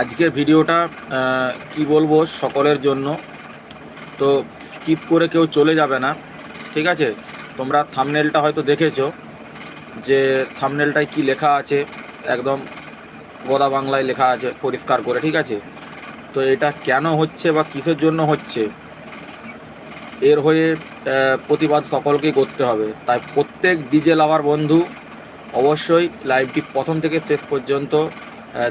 আজকের ভিডিওটা কি বলব সকলের জন্য। তো স্কিপ করে কেউ চলে যাবে না, ঠিক আছে? তোমরা থামনেলটা হয়তো দেখেছ, যে থামনেলটায় কি লেখা আছে, একদম গোদা বাংলায় লেখা আছে, পরিষ্কার করে, ঠিক আছে? তো এটা কেন হচ্ছে বা কিসের জন্য হচ্ছে? এর হয়ে প্রতিবাদ সকলকেই করতে হবে। তাই প্রত্যেক ডিজে লাভার বন্ধু অবশ্যই লাইভটি প্রথম থেকে শেষ পর্যন্ত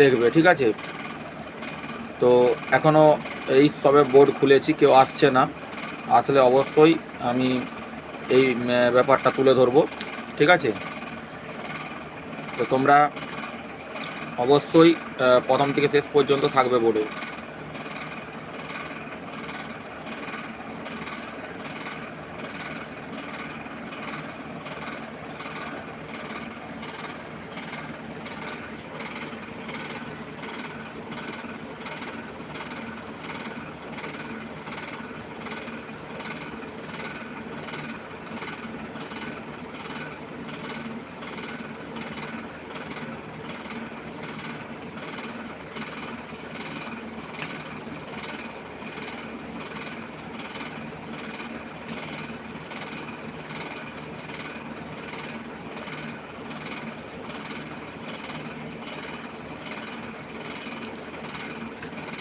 দেখবে, ঠিক আছে? তো এখনও এই সবে বোর্ড খুলেছি, কেউ আসছে না। আসলে অবশ্যই আমি এই ব্যাপারটা তুলে ধরবো, ঠিক আছে? তো তোমরা অবশ্যই প্রথম থেকে শেষ পর্যন্ত থাকবে বোর্ডে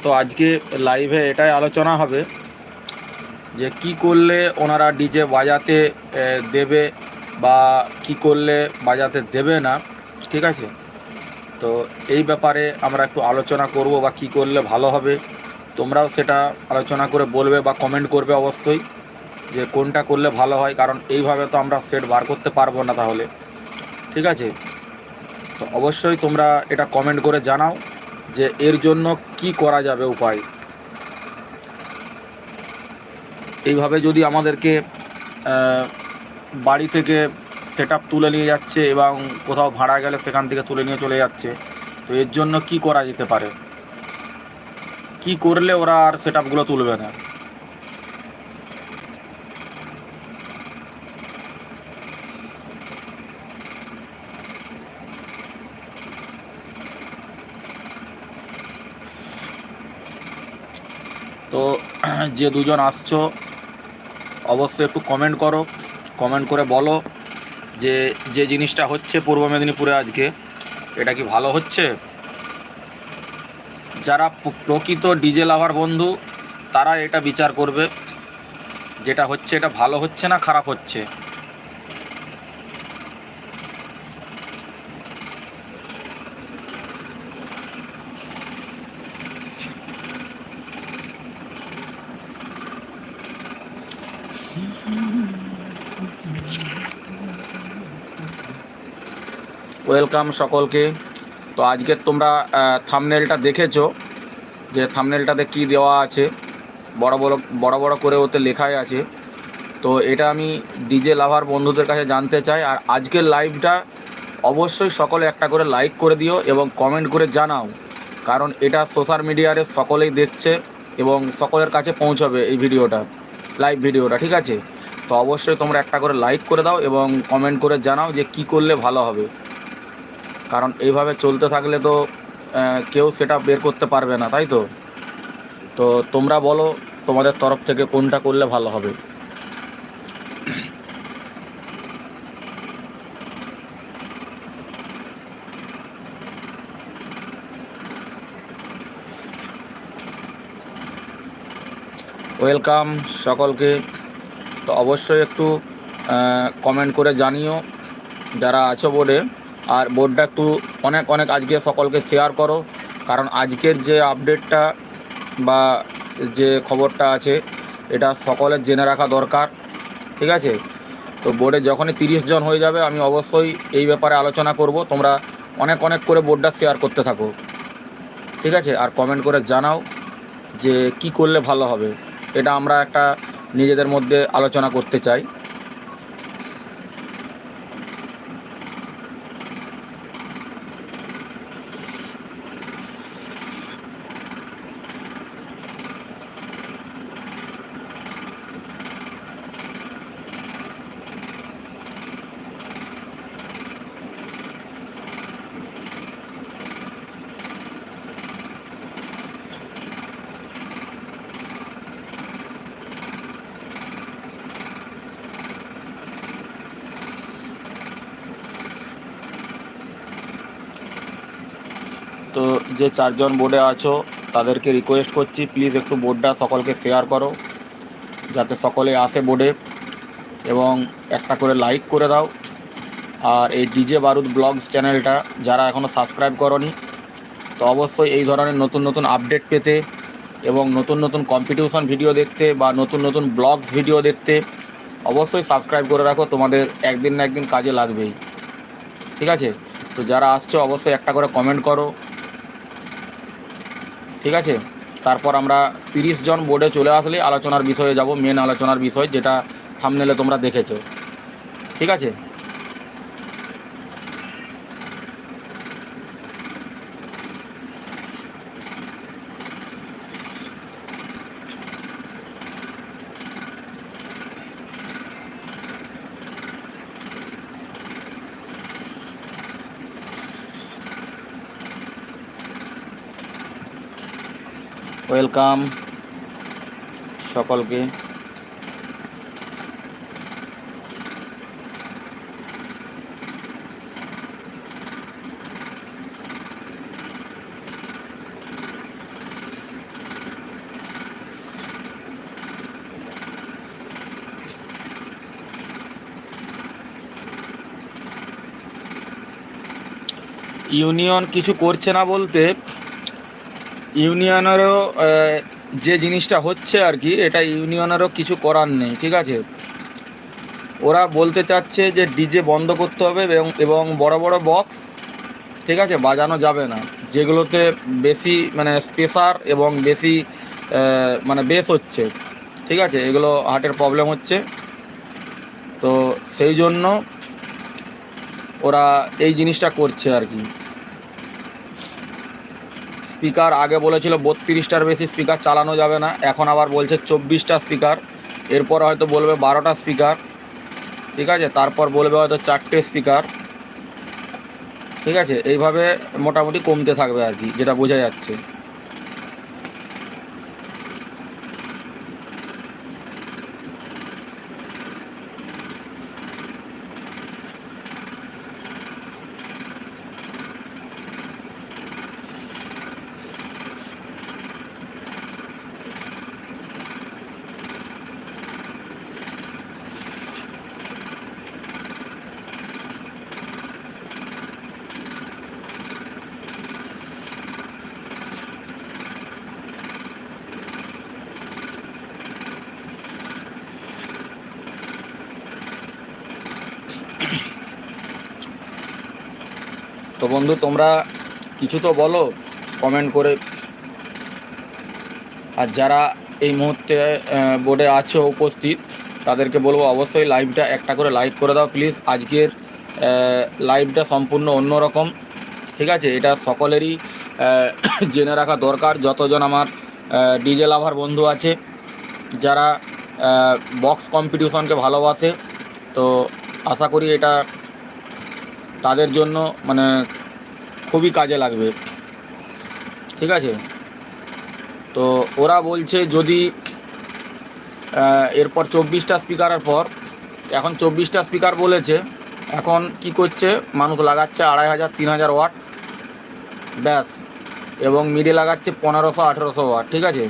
তো আজকে লাইভে এটাই আলোচনা হবে যে কি করলে ওনারা ডিজে বাজাতে দেবে বা কি করলে বাজাতে দেবে না, ঠিক আছে? তো এই ব্যাপারে আমরা একটু আলোচনা করব বা কি করলে ভালো হবে। তোমরাও সেটা আলোচনা করে বলবে বা কমেন্ট করবে অবশ্যই যে কোনটা করলে ভালো হয়, কারণ এইভাবে তো আমরা সেট বার করতে পারব না তাহলে, ঠিক আছে? তো অবশ্যই তোমরা এটা কমেন্ট করে জানাও। যে এর জন্য কি করা যাবে উপায়? এইভাবে যদি আমাদেরকে বাড়ি থেকে সেট তুলে নিয়ে যাচ্ছে এবং কোথাও ভাড়া গেলে সেখান থেকে তুলে নিয়ে চলে যাচ্ছে, তো এর জন্য কি করা যেতে পারে? কি করলে ওরা আর সেট তুলবে না? তো যে দুজন আসছো, অবশ্যই একটু কমেন্ট করো। কমেন্ট করে বলো যে যে জিনিসটা হচ্ছে পূর্ব মেদিনীপুরে আজকে, এটা কি ভালো হচ্ছে? যারা প্রকৃত ডিজে লাভার বন্ধু, তারা এটা বিচার করবে, যেটা হচ্ছে এটা ভালো হচ্ছে না খারাপ হচ্ছে। ওয়েলকাম সকলকে। তো আজকে তোমরা থামনেলটা দেখেছ যে থামনেলটাতে কি দেওয়া আছে, বড় বড় বড় বড় করে ওতে লেখাই আছে। তো এটা আমি ডিজে লাভার বন্ধুদের কাছে জানতে চাই, আর আজকের লাইভটা অবশ্যই সকলে একটা করে লাইক করে দিও এবং কমেন্ট করে জানাও, কারণ এটা সোশ্যাল মিডিয়ারে সকলেই দেখছে এবং সকলের কাছে পৌঁছবে এই ভিডিওটা, লাইভ ভিডিওটা, ঠিক আছে? তো অবশ্যই তোমরা একটা করে লাইক করে দাও এবং কমেন্ট করে জানাও যে কি করলে ভালো হবে। কারণ এইভাবে চলতে থাকলে তো কেউ সেটা বের করতে পারবে না, তাই তো? তো তোমরা বলো, তোমাদের তরফ থেকে কোনটা করলে ভালো হবে? ওয়েলকাম সকলকে। তো অবশ্যই একটু কমেন্ট করে জানিও, যারা আছো বোর্ডে আর বোর্ডটা একটু অনেক অনেক আজকে সকলকে শেয়ার করো। কারণ আজকের যে আপডেটটা বা যে খবরটা আছে, এটা সকলের জেনে রাখা দরকার, ঠিক আছে? তো বোর্ডে যখনই তিরিশ জন হয়ে যাবে, আমি অবশ্যই এই ব্যাপারে আলোচনা করব। তোমরা অনেক অনেক করে বোর্ডটা শেয়ার করতে থাকো, ঠিক আছে? আর কমেন্ট করে জানাও যে কি করলে ভালো হবে। এটা আমরা একটা নিজেদের মধ্যে আলোচনা করতে চাই। যে চারজন বোর্ডে আছো, তাদেরকে রিকোয়েস্ট করছি প্লিজ একটু বোর্ডটা সকলকে শেয়ার করো, যাতে সকলে আসে বোর্ডে এবং একটা করে লাইক করে দাও। আর এই ডিজে বারুদ ব্লগস চ্যানেলটা যারা এখনও সাবস্ক্রাইব করনি, তো অবশ্যই এই ধরনের নতুন নতুন আপডেট পেতে এবং নতুন নতুন কম্পিটিশন ভিডিও দেখতে বা নতুন নতুন ব্লগস ভিডিও দেখতে, অবশ্যই সাবস্ক্রাইব করে রাখো, তোমাদের একদিন না একদিন কাজে লাগবেই। ঠিক আছে? তো যারা আসছো, অবশ্যই একটা করে কমেন্ট করো ঠিক আছে? তারপর আমরা তিরিশ জন বোর্ডে চলে আসলে আলোচনার বিষয়ে যাব মেন আলোচনার বিষয় যেটা থামনেলে তোমরা দেখেছ। ঠিক আছে? ওয়েলকাম সকলকে। ইউনিয়ন কিছু করছে না বলতে ইউনিয়নেরও যে জিনিসটা হচ্ছে আর কি, এটা ইউনিয়নেরও কিছু করার নেই, ঠিক আছে? ওরা বলতে চাচ্ছে যে ডিজে বন্ধ করতে হবে এবং বড় বড় বক্স, ঠিক আছে, বাজানো যাবে না। যেগুলোতে বেশি মানে প্রেসার এবং বেশি মানে বেস হচ্ছে, ঠিক আছে? এগুলো হার্টের প্রবলেম হচ্ছে। তো সেই জন্য ওরা এই জিনিসটা করছে আর কি। স্পিকার, আগে বলেছিল বত্রিশটার বেশি স্পিকার চালানো যাবে না, এখন আবার বলছে চব্বিশটা স্পিকার, এরপর হয়তো বলবে বারোটা স্পিকার, ঠিক আছে? তারপর বলবে হয়তো চারটে স্পিকার, ঠিক আছে? এইভাবে মোটামুটি কমতে থাকবে আর কি, যেটা বোঝা যাচ্ছে। তো বন্ধু, তোমরা কিছু তো বলো কমেন্ট করে। আর যারা এই মুহূর্তে বোর্ডে আছো, উপস্থিত, তাদেরকে বলব অবশ্যই লাইভটা একটা করে লাইক করে দাও প্লিজ আজকের লাইভটা সম্পূর্ণ অন্যরকম, ঠিক আছে? এটা সকলেরই জেনে রাখা দরকার। যতজন আমার ডিজে লাভার বন্ধু আছে, যারা বক্স কম্পিটিশনকে ভালোবাসে, তো আশা করি এটা তাদের জন্য মানে খুবই কাজে লাগবে। ঠিক আছে? তো ওরা বলছে যদি এরপর চব্বিশটা স্পিকারের পর, এখন চব্বিশটা স্পিকার বলেছে, এখন কি করছে? মানুষ লাগাচ্ছে আড়াই হাজার, তিন হাজার ওয়াট, ব্যাস। এবং মিডে লাগাচ্ছে পনেরোশো, আঠেরোশো ওয়াট, ঠিক আছে?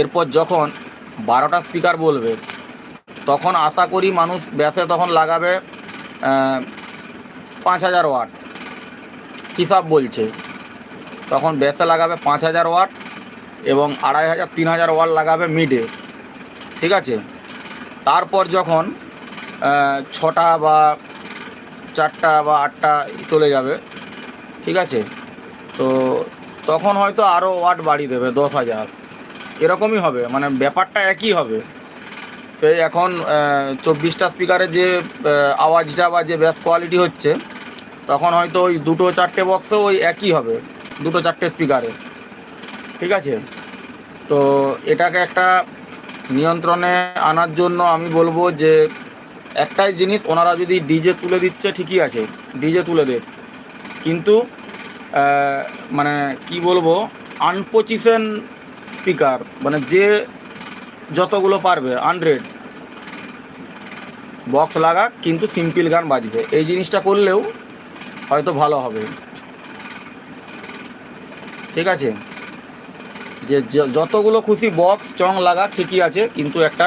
এরপর যখন বারোটা স্পিকার বলবে, তখন আশা করি মানুষ ব্যাসে তখন লাগাবে পাঁচ হাজার ওয়াট। হিসাব বলছে? তখন ব্যাসে লাগাবে পাঁচ হাজার ওয়াট এবং আড়াই হাজার, তিন হাজার ওয়াট লাগাবে মিডে ঠিক আছে? তারপর যখন ছটা বা চারটা বা আটটা চলে যাবে, ঠিক আছে? তো তখন হয়তো আরও ওয়াট বাড়িয়ে দেবে, দশ হাজার। এরকমই হবে মানে ব্যাপারটা একই হবে। সেই এখন চব্বিশটা স্পিকারের যে আওয়াজটা বা যে ব্যাস কোয়ালিটি হচ্ছে তখন হয়তো ওই দুটো চারটে বক্সও ওই একই হবে, দুটো চারটে স্পিকারে ঠিক আছে? তো এটাকে একটা নিয়ন্ত্রণে আনার জন্য আমি বলব যে, একটাই জিনিস ওনারা যদি ডিজে তুলে দিচ্ছে ঠিকই আছে ডিজে তুলে দে। কিন্তু মানে কি বলব আনপোজিশন স্পিকার মানে যে যতগুলো পারবে হান্ড্রেড বক্স লাগা কিন্তু সিম্পল গান বাজবে। এই জিনিসটা করলেও হয়তো ভালো হবে। ঠিক আছে? যে যতগুলো খুশি বক্স চং লাগা ঠিকই আছে, কিন্তু একটা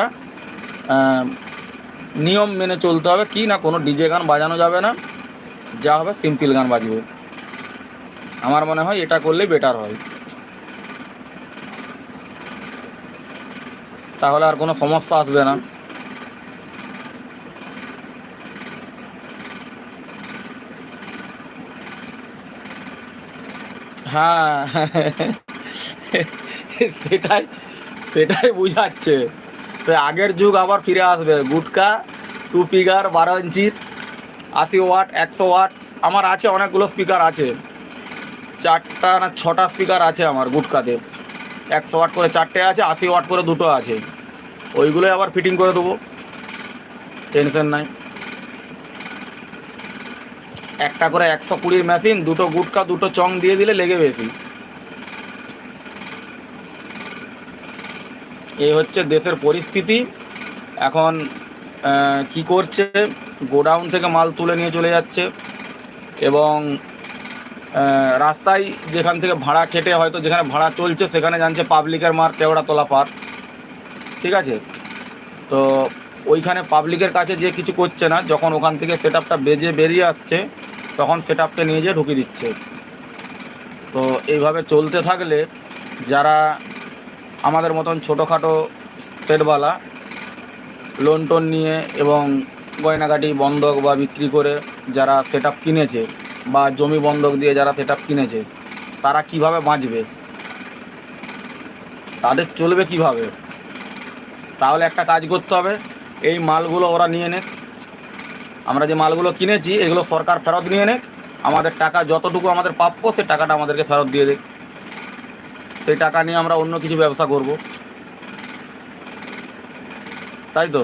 নিয়ম মেনে চলতে হবে। কি না কোনো ডিজে গান বাজানো যাবে না। যা হবে সিম্পল গান বাজবে। আমার মনে হয় এটা করলে বেটার হয়। তাহলে আর কোনো সমস্যা আসবে না। হ্যাঁ। সেটাই সেটাই বুঝাচ্ছে। তো আগের যুগ আবার ফিরে আসবে। গুটকা, টু পিগার বারো ইঞ্চির, আশি ওয়াট, একশো ওয়াট, আমার আছে অনেকগুলো স্পিকার আছে। চারটা না ছটা স্পিকার আছে আমার গুটকাতে। একশো ওয়াট করে চারটে আছে, আশি ওয়াট করে দুটো আছে। ওইগুলোই আবার ফিটিং করে দেবো। টেনশন নাই। একটা করে একশো কুড়ির মেশিন দুটো গুটকা, দুটো চং দিয়ে দিলে লেগে বেশি। এই হচ্ছে দেশের পরিস্থিতি। এখন কি করছে? গোডাউন থেকে মাল তুলে নিয়ে চলে যাচ্ছে। এবং রাস্তায় যেখান থেকে ভাড়া খেটে হয়তো যেখানে ভাড়া চলছে, সেখানে জানছে পাবলিকের মার কেওড়া তোলা পার। ঠিক আছে? তো, ওইখানে পাবলিকের কাছে যে কিছু করছে না, যখন ওখান থেকে সেট আপটা বেজে বেরিয়ে আসছে তখন সেট আপকে নিয়ে যেয়ে ঢুকিয়ে দিচ্ছে। তো এইভাবে চলতে থাকলে যারা আমাদের মতন ছোটোখাটো সেটওয়ালা লোন টোন নিয়ে এবং গয়নাগাটি, বন্ধক বা বিক্রি করে যারা সেট কিনেছে বা জমি বন্ধক দিয়ে যারা সেট কিনেছে, তারা কীভাবে বাঁচবে? তাদের চলবে কীভাবে? তাহলে একটা কাজ করতে হবে, এই মালগুলো ওরা নিয়ে নেক। আমরা যে মালগুলো কিনেছি, এগুলো সরকার ফেরত নিয়ে নেক। আমাদের টাকা যতটুকু আমাদের প্রাপ্য, সে টাকাটা আমাদেরকে ফেরত দিয়ে দেয় সেই টাকা নিয়ে আমরা অন্য কিছু ব্যবসা করব। তাই তো?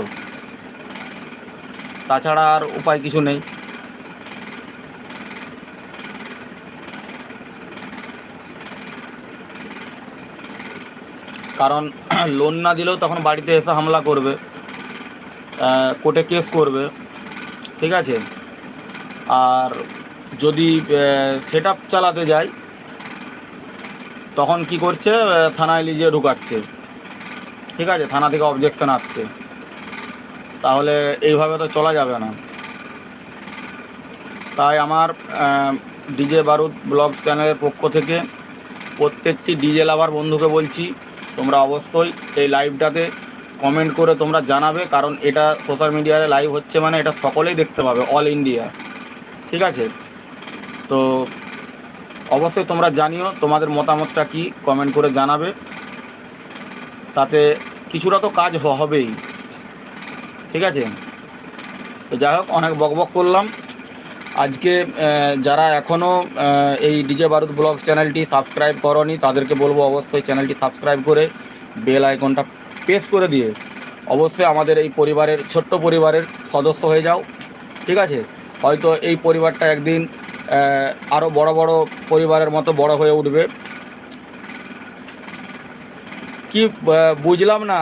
তাছাড়া আর উপায় কিছু নেই। কারণ লোন না দিলেও তখন বাড়িতে এসে হামলা করবে কোর্টে কেস করবে। ঠিক আছে? আর যদি সেট চালাতে যায় তখন কি করছে থানায় লিজিয়ে ঢুকাচ্ছে। ঠিক আছে? থানা থেকে অবজেকশন আসছে। তাহলে এইভাবে তো চলা যাবে না। তাই আমার ডিজে বারুদ ব্লগস চ্যানেলের পক্ষ থেকে প্রত্যেকটি ডিজে লাভার বন্ধুকে বলছি, তোমরা অবশ্যই এই লাইভটাতে কমেন্ট করে তোমরা জানাবে, কারণ এটা সোশ্যাল মিডিয়ায় লাইভ হচ্ছে মানে এটা সকলেই দেখতে পাবে অল ইন্ডিয়া ঠিক আছে? তো অবশ্যই তোমরা জানিও, তোমাদের মতামতটা কি কমেন্ট করে জানাবে। তাতে কিছুটা তো কাজ হবেই। ঠিক আছে? তো যাই হোক, অনেক বকবক করলাম। আজকে যারা এখনও এই ডিজে বারুদ ব্লগস চ্যানেলটি সাবস্ক্রাইব করনি, তাদেরকে বলব অবশ্যই চ্যানেলটি সাবস্ক্রাইব করে বেল আইকনটা প্রেস করে দিয়ে অবশ্যই আমাদের এই পরিবারের, ছোট্ট পরিবারের সদস্য হয়ে যাও, ঠিক আছে? হয়তো এই পরিবারটা একদিন আরও বড় বড় পরিবারের মতো বড় হয়ে উঠবে। কি বুঝলাম না।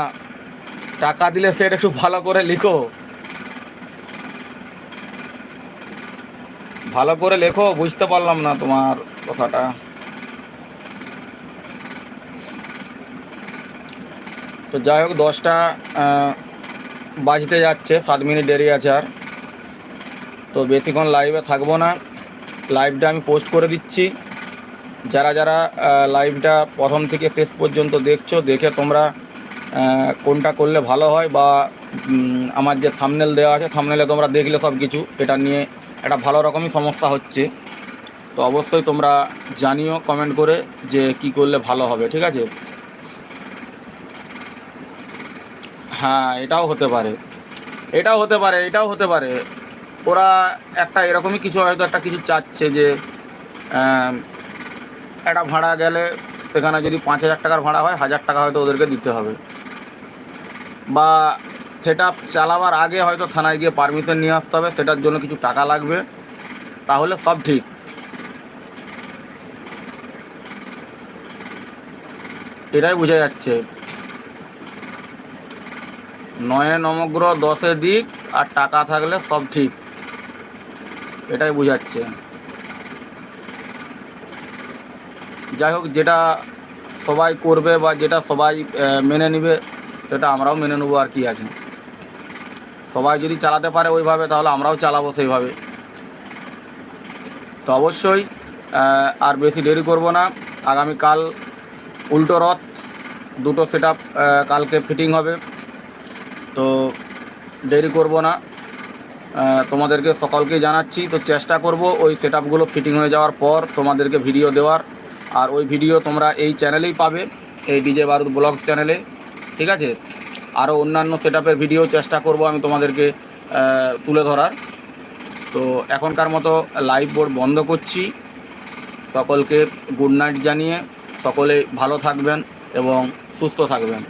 টাকা দিলে সেটা একটু ভালো করে লিখো। ভালো করে লেখো, বুঝতে পারলাম না তোমার কথাটা। তো যাই হোক, দশটা বাজতে যাচ্ছে, সাত মিনিট দেরি আছে আর। তো বেশিক্ষণ লাইভে থাকব না। লাইভটা আমি পোস্ট করে দিচ্ছি। যারা যারা লাইভটা প্রথম থেকে শেষ পর্যন্ত দেখছ, দেখে তোমরা কোনটা করলে ভালো হয় বা আমার যে থামনেল দেওয়া আছে থামনেলে তোমরা দেখলে সব কিছু। এটা নিয়ে একটা ভালো রকমই সমস্যা হচ্ছে। তো অবশ্যই তোমরা জানিও কমেন্ট করে যে কি করলে ভালো হবে, ঠিক আছে? হ্যাঁ এটাও হতে পারে। এটাও হতে পারে, এটাও হতে পারে। ওরা একটা এরকমই কিছু হয়তো একটা কিছু চাচ্ছে যে একটা ভাড়া গেলে সেখানে যদি পাঁচ হাজার টাকার ভাড়া হয়, হাজার টাকা হয়তো ওদেরকে দিতে হবে। বা সেট চালাবার আগে হয়তো থানায় গিয়ে পারমিশন নিয়ে আসতে হবে, সেটার জন্য কিছু টাকা লাগবে, তাহলে সব ঠিক। এটাই বোঝা যাচ্ছে। নয়ে নমগ্রহ দশে দিক আর টাকা থাকলে সব ঠিক। এটাই বোঝাচ্ছে। যাই হোক, যেটা সবাই করবে বা যেটা সবাই মেনে নেবে, সেটা আমরাও মেনে নেব আর কি আছে। সবাই যদি চালাতে পারে ওইভাবে, তাহলে আমরাও চালাবো সেইভাবে। তো অবশ্যই আর বেশি দেরি করব না। আগামীকাল উল্টো রথ, দুটো সেট কালকে ফিটিং হবে। তো দেরি করব না। তোমাদেরকে সকলকে জানাচ্ছি, তো চেষ্টা করব ওই সেট ফিটিং হয়ে যাওয়ার পর তোমাদেরকে ভিডিও দেওয়ার। আর ওই ভিডিও তোমরা এই চ্যানেলেই পাবে, এই ডিজে বারুদ ব্লগস চ্যানেলে। ঠিক আছে? আরও অন্যান্য সেট ভিডিও চেষ্টা করব আমি তোমাদেরকে তুলে ধরার। তো এখনকার মতো লাইভ বোর্ড বন্ধ করছি। সকলকে গুড নাইট জানিয়ে সকলে ভালো থাকবেন এবং সুস্থ থাকবেন।